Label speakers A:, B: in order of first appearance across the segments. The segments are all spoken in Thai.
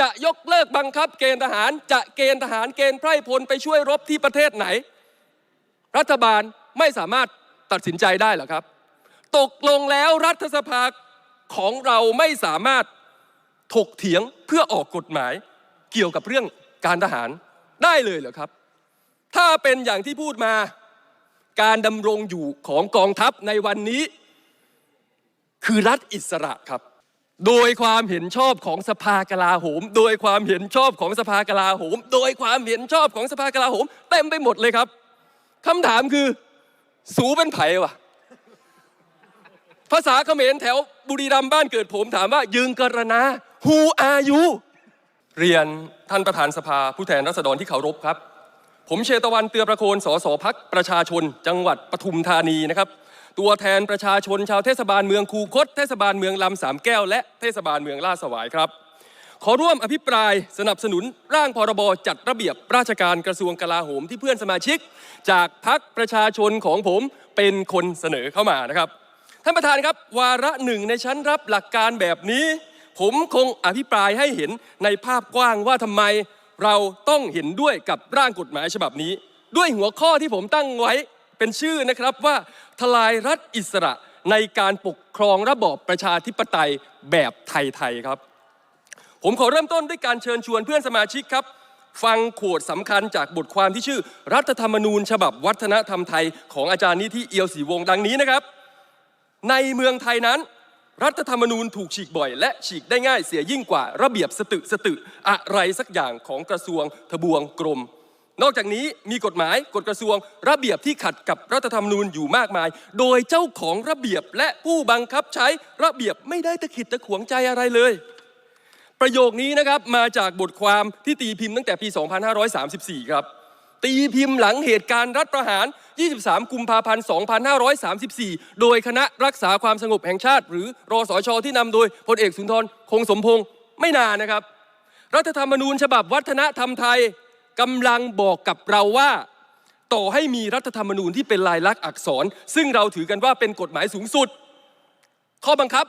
A: จะยกเลิกบังคับเกณฑ์ทหาร จะเกณฑ์ทหารเกณฑ์ไพร่พลไปช่วยรบที่ประเทศไหน รัฐบาลไม่สามารถตัดสินใจได้หรอครับ ตกลงแล้วรัฐสภาของเราไม่สามารถถกเถียงเพื่อออกกฎหมายเกี่ยวกับเรื่องการทหารได้เลยเหรอครับ ถ้าเป็นอย่างที่พูดมาการดำรงอยู่ของกองทัพในวันนี้ คือรัฐอิสระครับ โดยความเห็นชอบของสภากลาโหม โดยความเห็นชอบของสภากลาโหม โดยความเห็นชอบของสภากลาโหม เต็มไปหมดเลยครับคำถามคือ สูเป็นไผ่วะภาษาเขมรแถวบุรีรัมย์บ้านเกิดผมถามว่ายึงกรณา who are you เรียนท่านประธานสภาผู้แทนราษฎรที่เคารพครับ ผมเชตวันเตือประโคนสสพักประชาชน จังหวัดปทุมธานีนะครับ ตัวแทนประชาชนชาวเทศบาลเมืองคูคต เทศบาลเมืองลำสามแก้ว และเทศบาลเมืองลาดสวายครับ ขอร่วมอภิปรายสนับสนุนร่างพรบจัดระเบียบราชการกระทรวงกลาโหมที่เพื่อนสมาชิก จากพักประชาชนของผมเป็นคนเสนอเข้ามานะครับท่านประธานครับวาระหนึ่งในชั้นรับหลักการแบบนี้ ผมคงอภิปรายให้เห็นในภาพกว้างว่าทำไมเราต้องเห็นด้วยกับร่างกฎหมายฉบับนี้ ด้วยหัวข้อที่ผมตั้งไว้ เป็นชื่อนะครับว่าทลายรัฐอิสระในการปกครองระบอบประชาธิปไตยแบบไทย ๆ ครับ ผมขอเริ่มต้นด้วยการเชิญชวนเพื่อนสมาชิกครับ ฟังโขดสำคัญจากบทความที่ชื่อ รัฐธรรมนูญ ฉบับวัฒนธรรมไทย ของอาจารย์นิธิเอียวศรีวงศ์ดังนี้นะครับ ในเมืองไทยนั้น รัฐธรรมนูญถูกฉีกบ่อย และฉีกได้ง่ายเสียยิ่งกว่าระเบียบสตึสตึอะไรสักอย่างของกระทรวงทบวงกรม นอกจากนี้มีกฎหมายกฎกระทรวง ระเบียบที่ขัดกับรัฐธรรมนูญอยู่มากมาย โดยเจ้าของระเบียบและผู้บังคับใช้ระเบียบไม่ได้ตะขิดตะขวงใจอะไรเลย ประโยคนี้นะครับมาจากบทความที่ตีพิมพ์ตั้งแต่ปี 2534 ครับ ตีพิมพ์หลังเหตุการณ์รัฐประหาร 23 กุมภาพันธ์ 2534 โดยคณะรักษาความสงบแห่งชาติ หรือรอสชที่นำโดยพลเอกสุนทรคงสมพงษ์ไม่นานนะครับ รัฐธรรมนูญฉบับวัฒนธรรมไทย กำลังบอกกับเราว่าต่อให้มีรัฐธรรมนูญที่เป็นลายลักษณ์อักษร ซึ่งเราถือกันว่าเป็นกฎหมายสูงสุด ข้อบังคับ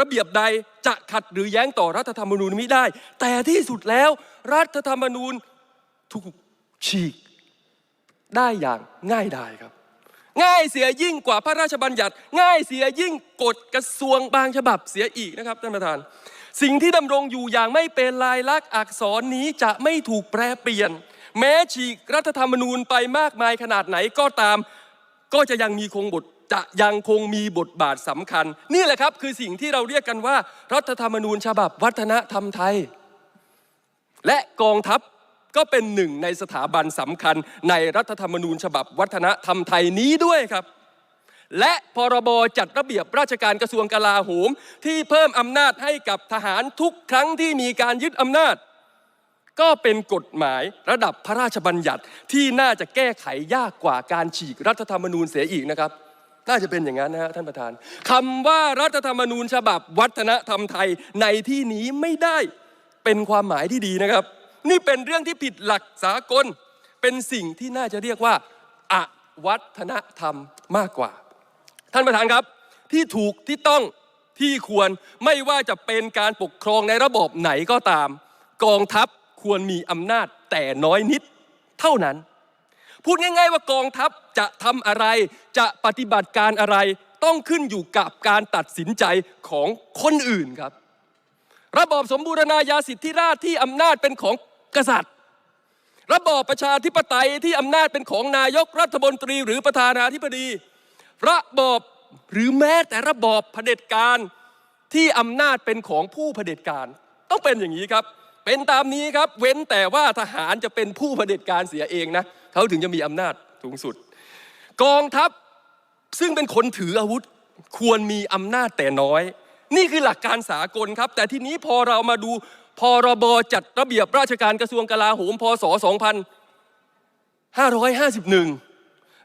A: ระเบียบใดจะขัดหรือแย้งต่อรัฐธรรมนูญมิได้ แต่ที่สุดแล้ว รัฐธรรมนูญถูกฉีก ได้อย่างง่ายดายครับ ง่ายเสียยิ่งกว่าพระราชบัญญัติ ง่ายเสียยิ่งกฎกระทรวงบางฉบับเสียอีกนะครับท่านประธาน สิ่งที่ดำรงอยู่อย่างไม่เป็นลายลักษณ์อักษรนี้จะไม่ถูกแปรเปลี่ยน แม้ฉีกรัฐธรรมนูญไปมากมายขนาดไหนก็ตาม ก็จะยังมีคงบทจะยังคงมีบทบาทสำคัญ นี่แหละครับคือสิ่งที่เราเรียกกันว่า รัฐธรรมนูญฉบับวัฒนธรรมไทย และกองทัพก็เป็นหนึ่งในสถาบันสำคัญในรัฐธรรมนูญฉบับวัฒนธรรมไทยนี้ด้วยครับ และพรบจัดระเบียบราชการกระทรวงกลาโหม ที่เพิ่มอำนาจให้กับทหารทุกครั้งที่มีการยึดอำนาจ ก็เป็นกฎหมายระดับพระราชบัญญัติที่น่าจะแก้ไขยากกว่าการฉีกรัฐธรรมนูญเสียอีกนะครับ น่าจะเป็นอย่างนั้นนะฮะท่านประธานคำว่ารัฐธรรมนูญฉบับวัฒนธรรมไทยในที่นี้ไม่ได้เป็นความหมายที่ดีนะครับ นี่เป็นเรื่องที่ผิดหลักสากล เป็นสิ่งที่น่าจะเรียกว่าอวัฒนธรรมมากกว่า ท่านประธานครับที่ถูกที่ต้องที่ควรไม่ว่าจะเป็นการปกครองในระบบไหนก็ตาม กองทัพควรมีอำนาจแต่น้อยนิดเท่านั้น พูดง่าย ๆ ว่ากองทัพจะทำอะไรจะปฏิบัติการอะไรต้องขึ้นอยู่กับการตัดสินใจของคนอื่นครับ ระบอบสมบูรณาญาสิทธิราชที่อำนาจเป็นของกษัตริย์ ระบอบประชาธิปไตยที่อำนาจเป็นของนายกรัฐมนตรีหรือประธานาธิบดี ระบอบหรือแม้แต่ระบอบเผด็จการที่อำนาจเป็นของผู้เผด็จการ ต้องเป็นอย่างนี้ครับ เป็นตามนี้ครับ เว้นแต่ว่าทหารจะเป็นผู้เผด็จการเสียเองนะเขาถึงจะมีอำนาจสูงสุด กองทัพซึ่งเป็นคนถืออาวุธควรมีอำนาจแต่น้อย นี่คือหลักการสากลครับ แต่ทีนี้พอเรามาดูพรบจัดระเบียบราชการกระทรวงกลาโหมพศ 2551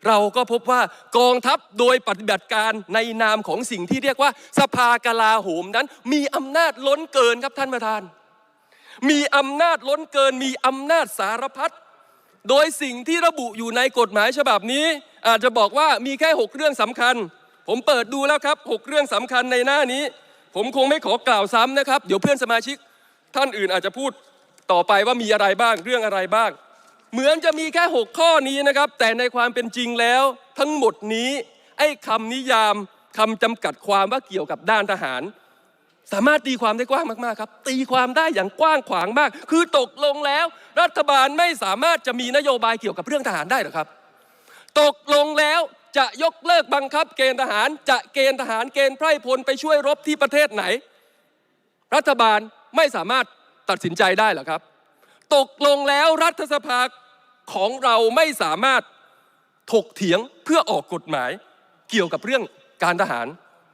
A: เราก็พบว่ากองทัพโดยปฏิบัติการในนามของสิ่งที่เรียกว่าสภากลาโหมนั้น มีอำนาจล้นเกินครับท่านประธาน มีอำนาจล้นเกิน มีอำนาจสารพัดโดยสิ่งที่ระบุอยู่ในกฎหมายฉบับนี้ อาจจะบอกว่ามีแค่ 6 เรื่องสำคัญ ผมเปิดดูแล้วครับ 6 เรื่องสำคัญในหน้านี้ ผมคงไม่ขอกล่าวซ้ำนะครับ เดี๋ยวเพื่อนสมาชิก ท่านอื่นอาจจะพูดต่อไปว่ามีอะไรบ้างเรื่องอะไรบ้าง เหมือนจะมีแค่ 6 ข้อนี้นะครับ แต่ในความเป็นจริงแล้ว ทั้งหมดนี้ไอ้คำนิยามคำจำกัดความว่าเกี่ยวกับด้านทหาร สามารถตีความได้กว้างมากๆครับ ตีความได้อย่างกว้างขวางมาก คือตกลงแล้ว รัฐบาลไม่สามารถจะมีนโยบายเกี่ยวกับเรื่องทหารได้หรอครับ ตกลงแล้วจะยกเลิกบังคับ เกณฑ์ทหาร จะเกณฑ์ทหารเกณฑ์ไพร่พลไปช่วยรบที่ประเทศไหน รัฐบาลไม่สามารถตัดสินใจได้หรอครับ ตกลงแล้วรัฐสภาของเราไม่สามารถถกเถียงเพื่อออกกฎหมายเกี่ยวกับเรื่องการทหาร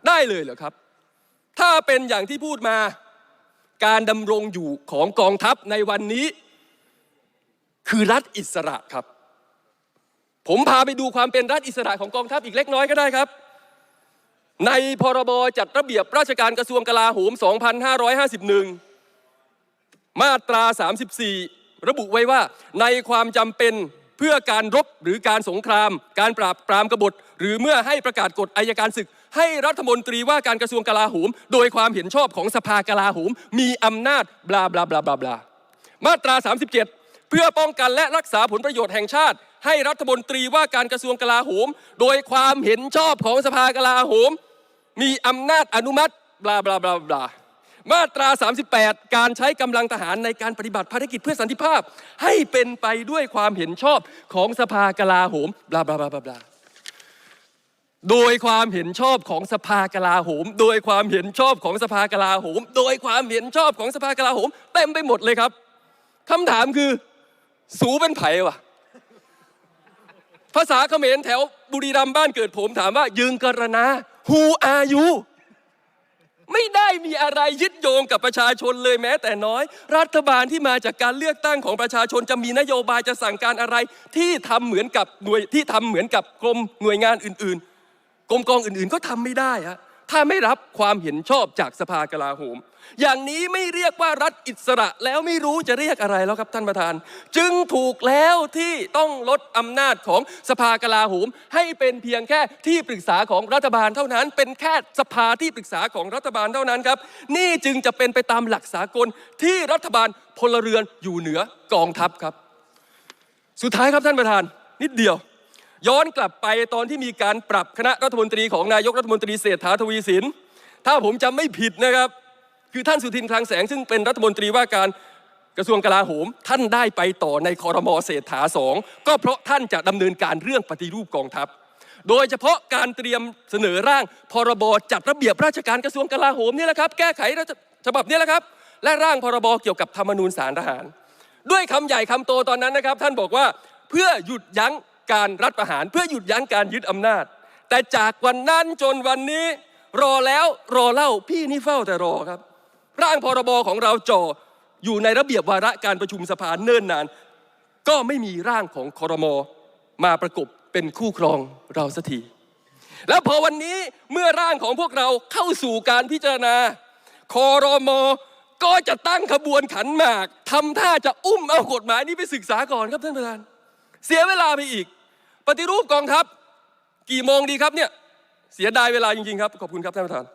A: ได้เลยเหรอครับ ถ้าเป็นอย่างที่พูดมาการดำรงอยู่ของกองทัพในวันนี้ คือรัฐอิสระครับ ผมพาไปดูความเป็นรัฐอิสระของกองทัพอีกเล็กน้อยก็ได้ครับ ในพรบจัดระเบียบราชการกระทรวงกลาโหม 2551 มาตรา 34 ระบุไว้ว่า ในความจำเป็นเพื่อการรบหรือการสงคราม การปราบปรามกบฏ หรือเมื่อให้ประกาศกฎอายการศึก ให้รัฐมนตรีว่าการกระทรวงกลาโหม โดยความเห็นชอบของสภากลาโหม มีอำนาจบลาบลาบลาบลาบลามาตรา 37เพื่อป้องกันและรักษาผลประโยชน์แห่งชาติ ให้รัฐมนตรีว่าการกระทรวงกลาโหม โดยความเห็นชอบของสภากลาโหม มีอำนาจอนุมัติบลาบลาบลาบลา มาตรา 38 การใช้กำลังทหารในการปฏิบัติภารกิจเพื่อสันติภาพ ให้เป็นไปด้วยความเห็นชอบของสภากลาโหมบลาบลาบลาบลาบลาโดยความเห็นชอบของสภากลาโหม โดยความเห็นชอบของสภากลาโหม โดยความเห็นชอบของสภากลาโหมเต็มไปหมดเลยครับคำถามคือ สูเป็นไผ่วะภาษาเขมรแถวบุรีรัมย์บ้านเกิดผมถามว่า ยืงกรณา who are you ไม่ได้มีอะไรยึดโยงกับประชาชนเลยแม้แต่น้อย รัฐบาลที่มาจากการเลือกตั้งของประชาชนจะมีนโยบายจะสั่งการอะไร ที่ทำเหมือนกับหน่วยที่ทำเหมือนกับกรมหน่วยงานอื่น ๆ กรมกองอื่นๆก็ทำไม่ได้ฮะถ้าไม่รับความเห็นชอบจากสภากลาโหม อย่างนี้ไม่เรียกว่ารัฐอิสระแล้วไม่รู้จะเรียกอะไรแล้วครับท่านประธาน จึงถูกแล้วที่ต้องลดอำนาจของสภากลาโหม ให้เป็นเพียงแค่ที่ปรึกษาของรัฐบาลเท่านั้น เป็นแค่สภาที่ปรึกษาของรัฐบาลเท่านั้นครับ นี่จึงจะเป็นไปตามหลักสากลที่รัฐบาลพลเรือนอยู่เหนือกองทัพครับ สุดท้ายครับท่านประธาน นิดเดียวย้อนกลับไปตอนที่มีการปรับคณะรัฐมนตรีของนายกรัฐมนตรีเศรษฐาทวีสิน ถ้าผมจำไม่ผิดนะครับ คือท่านสุทินคลังแสงซึ่งเป็นรัฐมนตรีว่าการกระทรวงกลาโหม ท่านได้ไปต่อในคอรมอเศรษฐาสองก็เพราะท่านจะดำเนินการเรื่องปฏิรูปกองทัพ โดยเฉพาะการเตรียมเสนอร่างพรบจัดระเบียบราชการกระทรวงกลาโหมนี่แหละครับ แก้ไขรัฐฉบับนี้แหละครับ และร่างพรบเกี่ยวกับธรรมนูญสารทหาร ด้วยคำใหญ่คำโตตอนนั้นนะครับ ท่านบอกว่าเพื่อหยุดยั้งการรัฐประหาร เพื่อหยุดยั้งการยึดอำนาจ แต่จากวันนั้นจนวันนี้รอแล้วรอเล่าพี่นี่เฝ้าแต่รอครับ ร่างพรบของเราจ่ออยู่ในระเบียบวาระการประชุมสภาเนิ่นนาน ก็ไม่มีร่างของคอรมอมาประกบเป็นคู่ครองเราสักทีแล้วพอวันนี้เมื่อร่างของพวกเราเข้าสู่การพิจารณาคอรมอก็จะตั้งขบวนขันหมากทำท่าจะอุ้มเอากฎหมายนี้ไปศึกษาก่อนครับท่านประธาน เสียเวลาไปอีก ปฏิรูปกองทัพ กี่โมงดีครับเนี่ยเสียดายเวลาจริงๆครับ ขอบคุณครับท่านประธาน